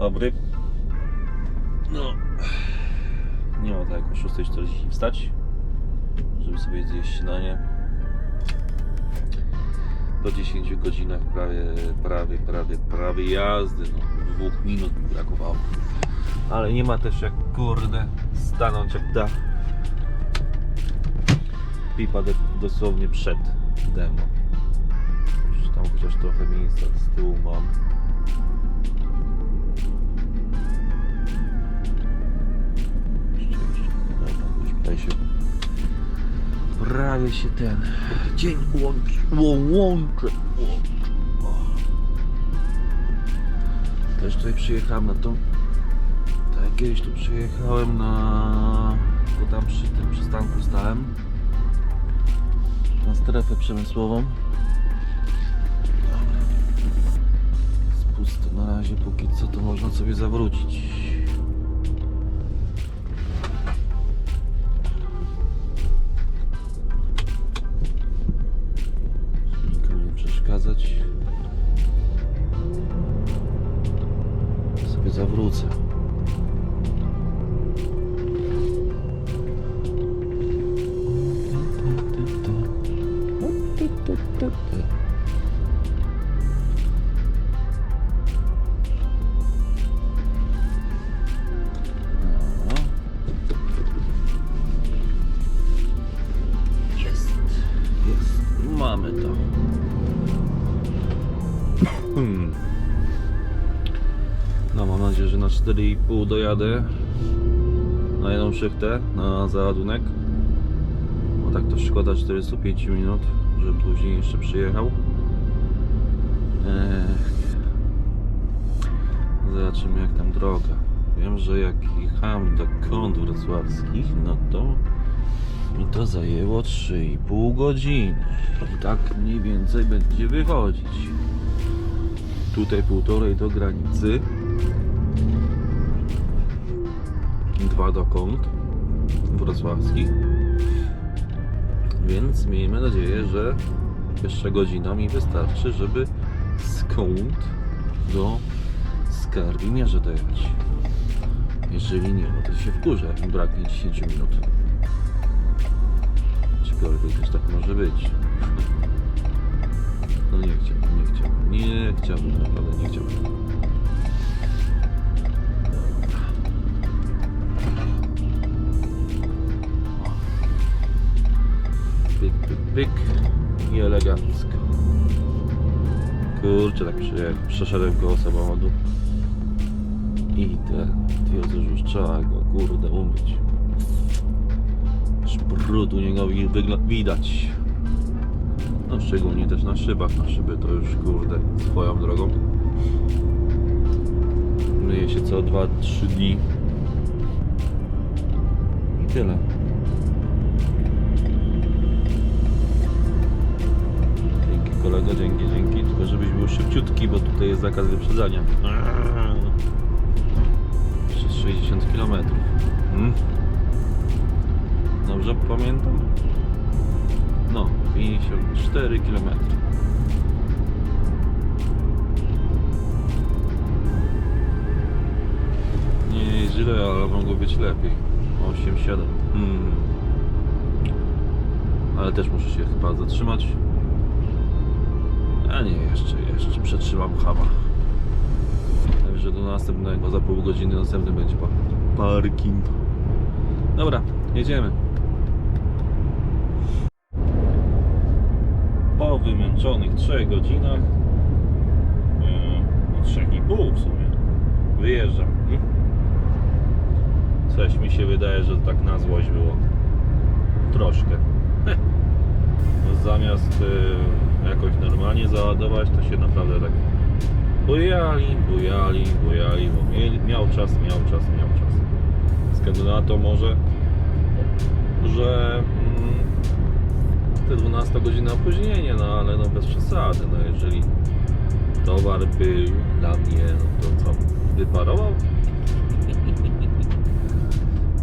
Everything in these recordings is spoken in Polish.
Dobry. No. Nie ma tak o 6.40 wstać, żeby sobie zjeść śniadanie. Po 10 godzinach prawie, prawie, prawie, prawie jazdy, no dwóch minut mi brakowało. Ale nie ma też jak kurde stanąć jak da. Pipa de, dosłownie przed demo. Już tam chociaż trochę miejsca z tyłu mam. Prawie się prawie się ten dzień łączy, łą- łączy. łączy. Też tutaj przyjechałem na tą tak kiedyś tu przyjechałem na bo tam przy tym przystanku stałem na strefę przemysłową jest pusto na razie póki co to można sobie zawrócić 4,5 dojadę na jedną szychtę, na załadunek. Bo tak to szkoda 45 minut, żebym później jeszcze przyjechał. Ech. Zobaczymy jak tam droga. Wiem, że jak jechałem do kąt wrocławskich, no to mi to zajęło 3,5 godziny. I tak mniej więcej będzie wychodzić. Tutaj półtorej do granicy. Dwa do kąt wrocławskich. Więc miejmy nadzieję, że jeszcze godzina mi wystarczy, żeby skąd do Skarbimierza dojechać. Jeżeli nie, no to się wkurzę, jak braknie 10 minut. Aczkolwiek też tak może być. No nie chciałbym, nie chciałbym, nie chciałbym, naprawdę nie chciałbym. Pyk i elegancko. Kurczę, tak przeszedłem koło samochodu. I te że już trzeba go kurde umyć. Aż brudu niego widać. No szczególnie też na szybach, na szyby to już kurde swoją drogą. Myje się co 2-3 dni. I tyle. Kolego, dzięki, dzięki. Tylko żebyś był szybciutki, bo tutaj jest zakaz wyprzedzania. Przez 60 km. Hmm? Dobrze pamiętam? No, 54 km. Nie jest źle, ale mogło być lepiej. 8-7. Hmm. Ale też muszę się chyba zatrzymać. A nie, jeszcze, jeszcze przetrzymam chama. Także do następnego, za pół godziny następny będzie pa parking. Dobra, jedziemy. Po wymęczonych 3 godzinach, yy, 3,5 w sumie, wyjeżdżam. Hmm? Coś mi się wydaje, że tak na złość było. Troszkę. No zamiast y, jakoś normalnie załadować, to się naprawdę tak bujali, bujali, bujali, bo mieli, miał czas, miał czas, miał czas. Ze względu na to może, że mm, te 12 godziny opóźnienie, no ale no bez przesady, no jeżeli towar był dla mnie, no to co, wyparował?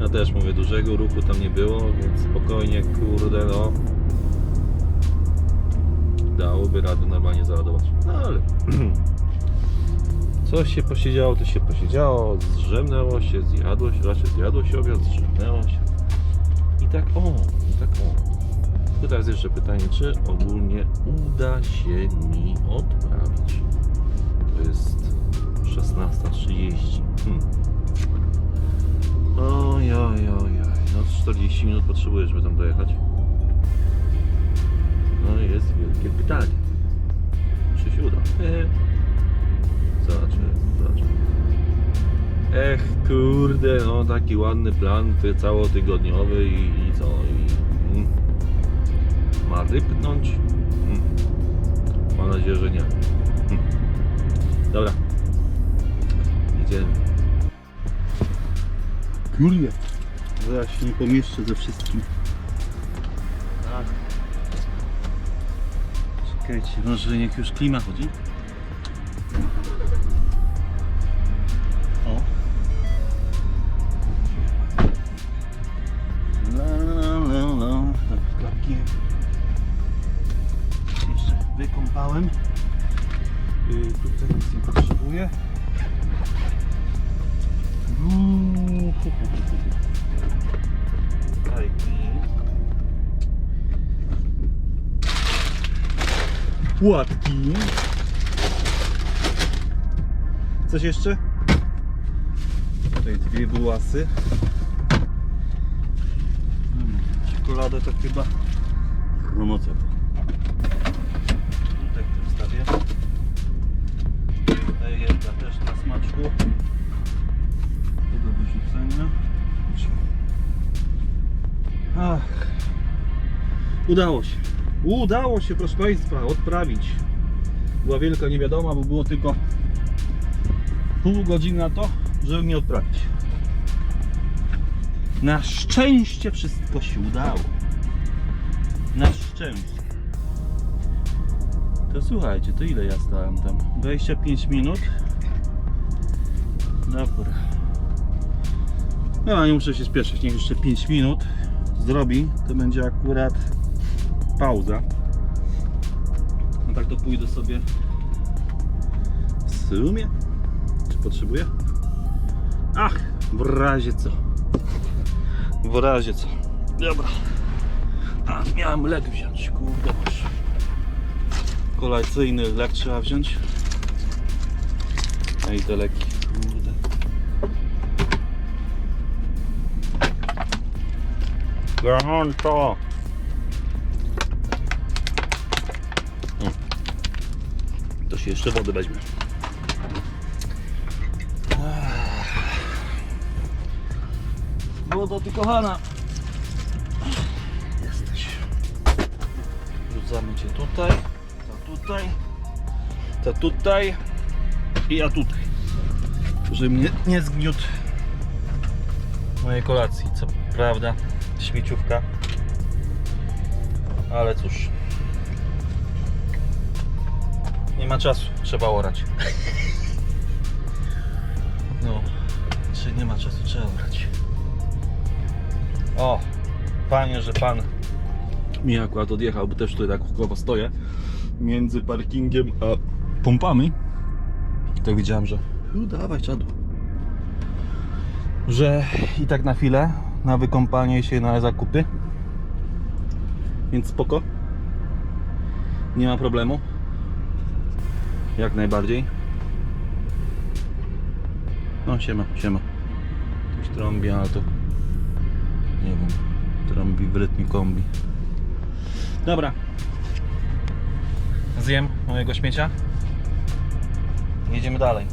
Ja też mówię, dużego ruchu tam nie było, więc spokojnie, kurde, no. Dałoby radę normalnie załadować. No ale Coś się posiedziało, to się posiedziało, zrzemnęło się, zjadło się, raczej zjadło się obiad, zrzemnęło się. I tak o, i tak o. To teraz jeszcze pytanie, czy ogólnie uda się mi odprawić? To jest 16.30. Hmm. Oj, oj, oj, oj. No 40 minut potrzebuję, żeby tam dojechać. No jest wielkie pytanie. Czy się uda? Zobaczymy, zobaczymy. Ech, kurde, no taki ładny plan ty całotygodniowy i, i co? I, mm, ma rypnąć? Mm. Mam nadzieję, że nie. Mm. Dobra. Idziemy. Kurde. Zaraz się nie pomieszczę ze wszystkim. Czekajcie, może niech już klima chodzi? Płatki. Coś jeszcze? Tutaj dwie bułasy. Hmm, Czekoladę to chyba promocja. Tutaj to wstawię. Tutaj jedna też na smaczku. To do wyrzucenia. Ach. Udało się. Udało się, proszę Państwa, odprawić. Była wielka niewiadoma, bo było tylko pół godziny na to, żeby mnie odprawić. Na szczęście wszystko się udało. Na szczęście. To słuchajcie, to ile ja stałem tam? 25 minut. Dobra. No, nie muszę się spieszyć, niech jeszcze 5 minut zrobi, to będzie akurat pauza. No tak to pójdę sobie w sumie. Czy potrzebuję? Ach, w razie co. W razie co. Dobra. A, miałem lek wziąć, kurde masz. Kolacyjny lek trzeba wziąć. No i te leki, kurde. Gorąco! Się jeszcze wody weźmie. Woda ty kochana. Jesteś. Rzucamy cię tutaj, to tutaj, to tutaj i ja tutaj. Żeby mnie nie zgniótł mojej kolacji. Co prawda śmieciówka. Ale cóż. Nie ma czasu, trzeba orać. No, czy nie ma czasu, trzeba orać. O, panie, że pan mi akurat odjechał, bo też tutaj tak chłopo stoję między parkingiem a pompami. To widziałem, że u, dawaj czadu. Że i tak na chwilę, na wykąpanie się, na zakupy. Więc spoko. Nie ma problemu. Jak najbardziej. No siema, siema. Ktoś trąbi, ale to nie wiem. Trąbi w rytmie kombi. Dobra. Zjem mojego śmiecia. Jedziemy dalej.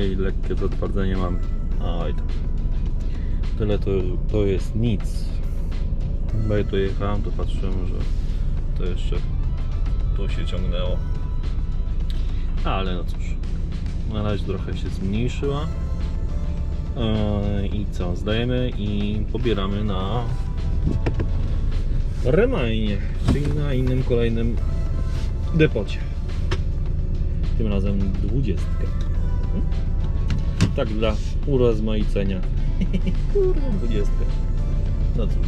I lekkie zatwardzenie mamy. Oj tam. Tyle to, to jest nic. Bo ja tu jechałem, to patrzyłem, że to jeszcze tu się ciągnęło. Ale no cóż, na razie trochę się zmniejszyła. Eee, I co, zdajemy i pobieramy na remainie, czyli na innym kolejnym depocie. Tym razem dwudziestkę. Tak dla urozmaicenia. Kurwa, dwudziestkę. No cóż.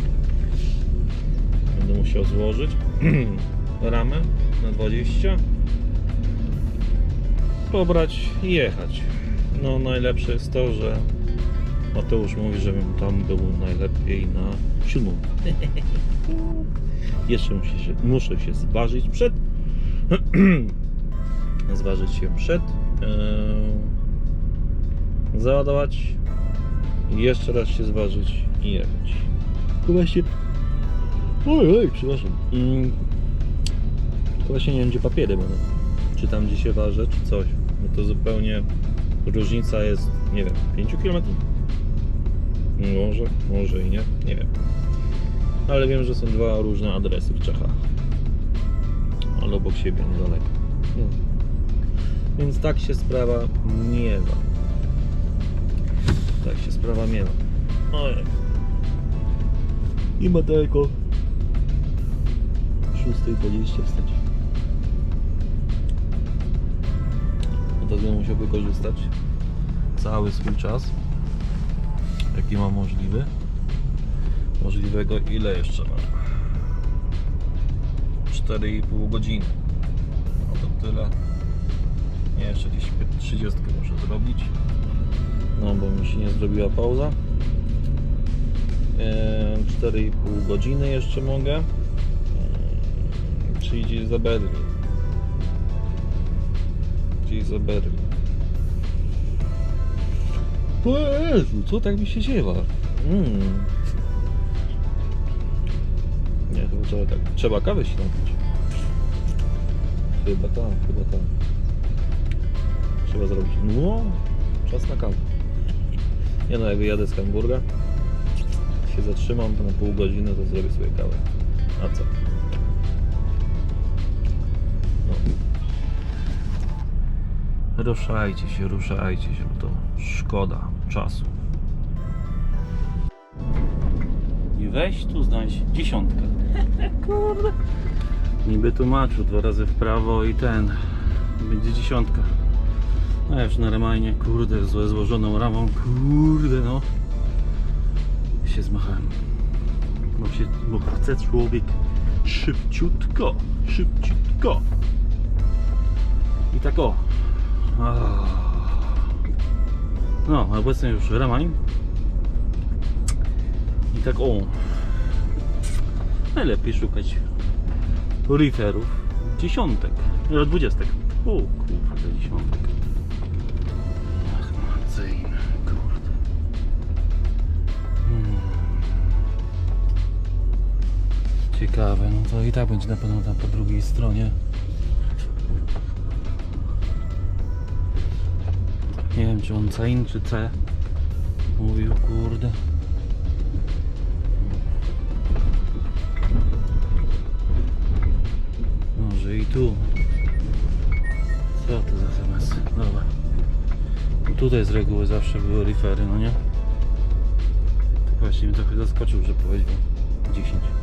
Będę musiał złożyć ramę na 20 pobrać i jechać. No najlepsze jest to, że Mateusz mówi, żebym tam był najlepiej na siódmą. Jeszcze muszę się, muszę się zważyć przed zważyć się przed yy, załadować i jeszcze raz się zważyć i jechać. Tylko właśnie oj, oj, przepraszam. Mm, tylko właśnie nie wiem gdzie papiery będą. Czy tam gdzie się ważę, czy coś. No to zupełnie różnica jest, nie wiem, 5 km może, może i nie, nie wiem. Ale wiem, że są dwa różne adresy w Czechach. Ale obok siebie niedaleko no. więc tak się sprawa miewa tak się sprawa miewa ojej i Matejko. 6.20 wstać no to będę musiał wykorzystać cały swój czas? Jaki mam możliwy? Możliwego ile jeszcze mam 4,5 godziny. No to tyle. Nie, jeszcze jakieś 30 muszę zrobić no bo mi się nie zrobiła pauza. Eee, 4,5 godziny jeszcze mogę. Eee, czyli za Berlin czyli za Berlin o Jezu, co tak mi się ziewa? Mm. nie, chyba trzeba tak trzeba kawy się napić chyba tak, chyba tak. Trzeba zrobić. No, czas na kawę nie no, jak wyjadę z Hamburga się zatrzymam to na pół godziny, to zrobię sobie kawę. A co? No. Ruszajcie się, ruszajcie się, bo to szkoda czasu. I weź tu znajdź dziesiątkę. Kurde. Niby tłumaczył dwa razy w prawo i ten. Będzie dziesiątka. A już na remajnie, kurde, złożoną ramą, kurde no się zmachałem. Bo, się, bo chce człowiek szybciutko, szybciutko. I tak o. No, obecnie już Remain. I tak o. Najlepiej szukać referów dziesiątek, no, dwudziestek. O kurde, dziesiątek. To i tak będzie na pewno tam po drugiej stronie. Nie wiem czy on Cain czy C mówił, kurde. Może i tu. Co to za SMS? Dobra. No tutaj z reguły zawsze były refery, no nie? Tak właśnie mnie trochę zaskoczył, że powiedział 10.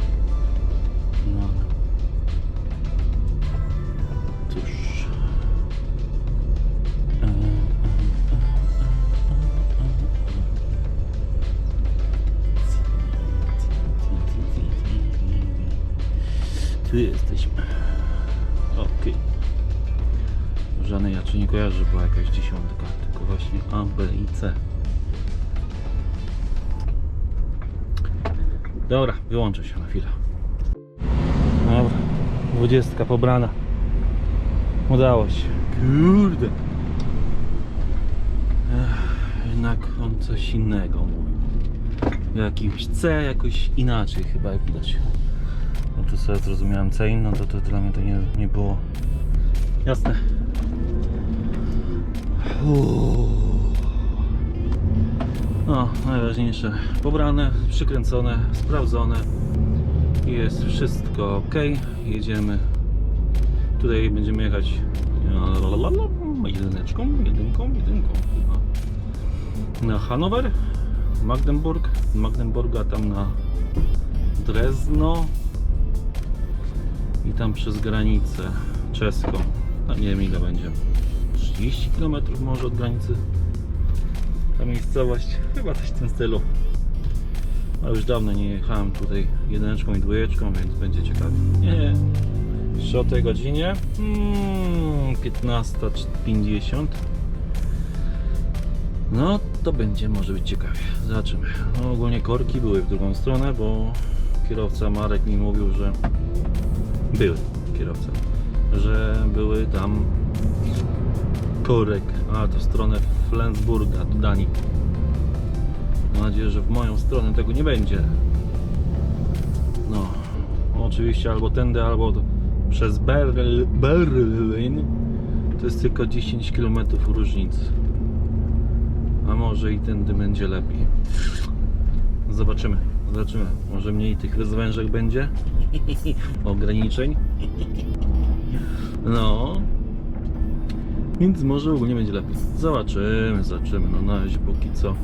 nie kojarzę, że była jakaś dziesiątka, tylko właśnie A, B i C. Dobra, wyłączę się na chwilę. Dobra, dwudziestka pobrana. Udało się. Kurde. Ech, jednak on coś innego mówił. Jakimś C jakoś inaczej chyba jak widać. No tu sobie zrozumiałem C no to, to dla mnie to nie, nie było jasne. No, najważniejsze. Pobrane, przykręcone, sprawdzone. Jest wszystko ok. Jedziemy. Tutaj będziemy jechać e, jedyneczką, jedynką, jedynką. No. Na Hanower, Magdeburg, Magdeburga tam na Drezno i tam przez granicę czeską. No nie wiem ile będzie. 30 km może od granicy. Ta miejscowość, chyba coś w tym stylu. A już dawno nie jechałem tutaj jedyneczką i dwójeczką, więc będzie ciekawie. Nie, jeszcze o tej godzinie mm, 15.50 No to będzie może być ciekawie. Zobaczymy. No, ogólnie korki były w drugą stronę, bo kierowca Marek mi mówił, że były kierowca, że były tam korek, a to w stronę Flensburga, do Danii. Mam nadzieję, że w moją stronę tego nie będzie. No, oczywiście albo tędy, albo przez Berl Berlin. To jest tylko 10 km różnicy. A może i tędy będzie lepiej. Zobaczymy, zobaczymy. Może mniej tych rozwężek będzie. Ograniczeń. No. Więc może ogólnie będzie lepiej. Zobaczymy, zobaczymy. No na razie póki co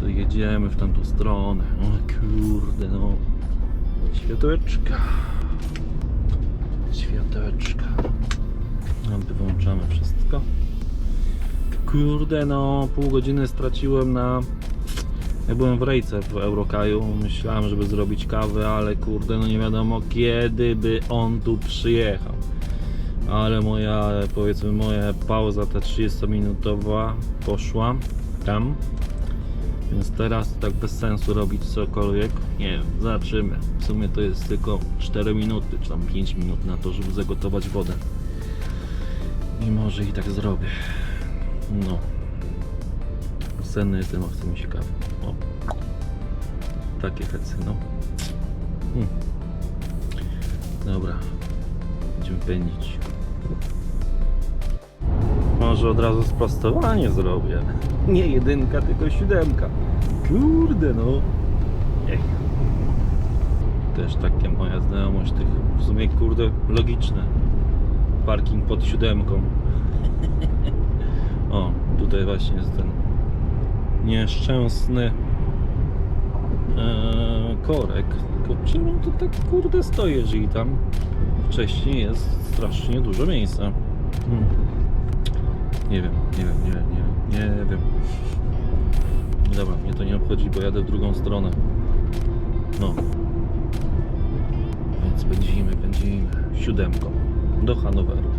to jedziemy w tamtą stronę. O kurde, no. Światełeczka. Światełeczka. No, wyłączamy wszystko. Kurde, no pół godziny straciłem na... Ja byłem w rejce w Eurokaju, myślałem, żeby zrobić kawę, ale kurde, no nie wiadomo kiedy by on tu przyjechał. Ale moja, powiedzmy, moja pauza ta 30-minutowa poszła tam. Więc teraz tak bez sensu robić cokolwiek. Nie wiem, zobaczymy. W sumie to jest tylko 4 minuty, czy tam 5 minut na to, żeby zagotować wodę. I może i tak zrobię. No. Senny jestem, a mi się kawy. O. Takie hecy, no. Hmm. Dobra. Będziemy pędzić. Może od razu sprostowanie zrobię. Nie jedynka, tylko siódemka. Kurde no. Ech. Też takie moja znajomość tych w sumie kurde logiczne. Parking pod siódemką. O, tutaj właśnie jest ten nieszczęsny eee, korek. Tylko czemu to tak kurde stoi, jeżeli tam wcześniej jest strasznie dużo miejsca. Hmm. Nie wiem, nie wiem, nie wiem, nie wiem, nie wiem. Dobra, mnie to nie obchodzi, bo jadę w drugą stronę. No. Więc pędzimy, pędzimy siódemką do Hanoweru.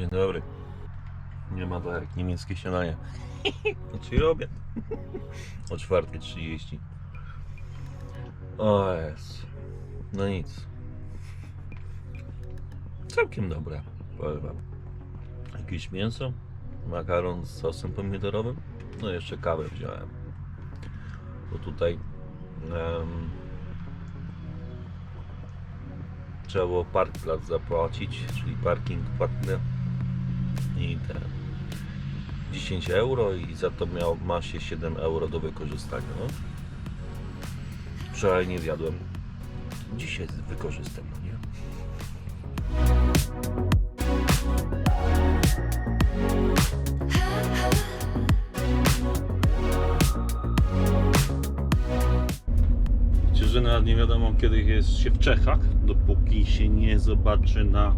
Dzień dobry. Nie ma to jak niemieckie śniadanie. Znaczy obiad. O 4.30. O jest. No nic. Całkiem dobre. Powiem wam. Jakieś mięso, makaron z sosem pomidorowym. No jeszcze kawę wziąłem. Bo tutaj em, trzeba było parkplac zapłacić, czyli parking płatny i te 10 euro i za to miał, ma się 7 euro do wykorzystania. No. Wczoraj nie zjadłem. Dzisiaj wykorzystam, no nie? Że nawet nie wiadomo kiedy jest się w Czechach, dopóki się nie zobaczy na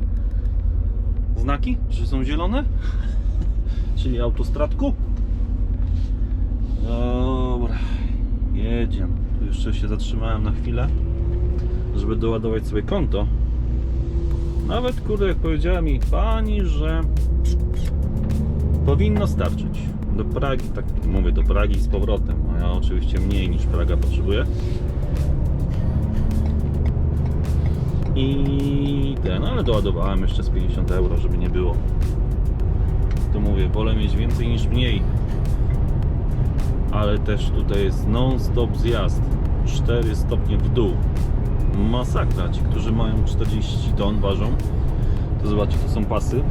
znaki, że są zielone, czyli autostradku. Dobra, jedziemy. Tu jeszcze się zatrzymałem na chwilę, żeby doładować sobie konto. Nawet kurde, jak powiedziała mi pani, że powinno starczyć. Do Pragi, tak mówię, do Pragi z powrotem. A No, oczywiście mniej niż Praga potrzebuje. I ten, ale doładowałem jeszcze z 50 euro, żeby nie było. To mówię, wolę mieć więcej niż mniej. Ale też tutaj jest non-stop zjazd. 4 stopnie w dół. Masakra. Ci, którzy mają 40 ton, ważą, to zobaczcie, to są pasy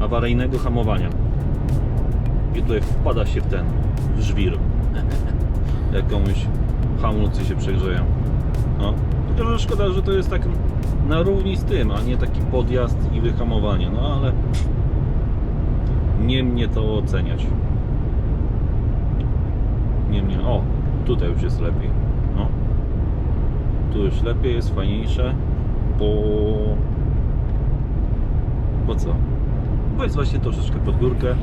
awaryjnego hamowania. I tutaj wpada się w ten w żwir. Jak komuś hamulce się przegrzeją. No. Że szkoda, że to jest tak na równi z tym, a nie taki podjazd i wyhamowanie. No ale nie mnie to oceniać. Nie mnie. O, tutaj już jest lepiej. No. Tu już lepiej, jest fajniejsze. Bo. Bo co? Bo jest właśnie troszeczkę pod górkę.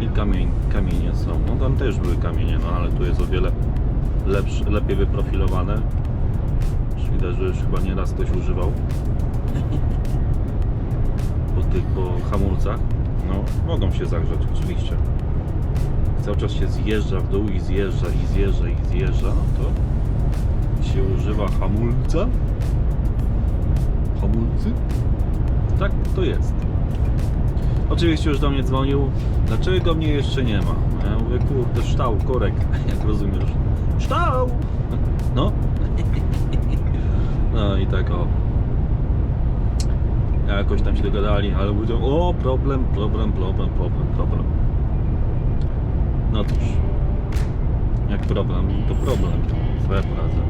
I kamień, kamienie są. No tam też były kamienie, no ale tu jest o wiele lepsze, lepiej wyprofilowane. Widać, że już chyba nieraz ktoś używał. Po tych, po hamulcach. No, mogą się zagrzać, oczywiście. Cały czas się zjeżdża w dół i zjeżdża, i zjeżdża, i zjeżdża, no to się używa hamulca. Hamulcy? Tak to jest. Oczywiście już do mnie dzwonił. Dlaczego mnie jeszcze nie ma? Ja mówię, kurde, ształ, korek, jak rozumiesz. Ształ! No. No i tak o. Jakoś tam się dogadali, ale mówią, o problem, problem, problem, problem, problem. No cóż. Jak problem, to problem. Co ja poradzę?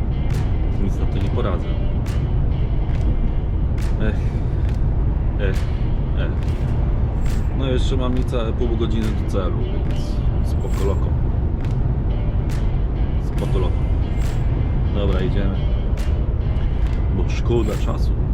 Nic na to nie poradzę. Ech. Ech. Ech. No jeszcze mam niecałe pół godziny do celu, więc spoko loko. Spoko loko. Dobra, idziemy. Bo czasu.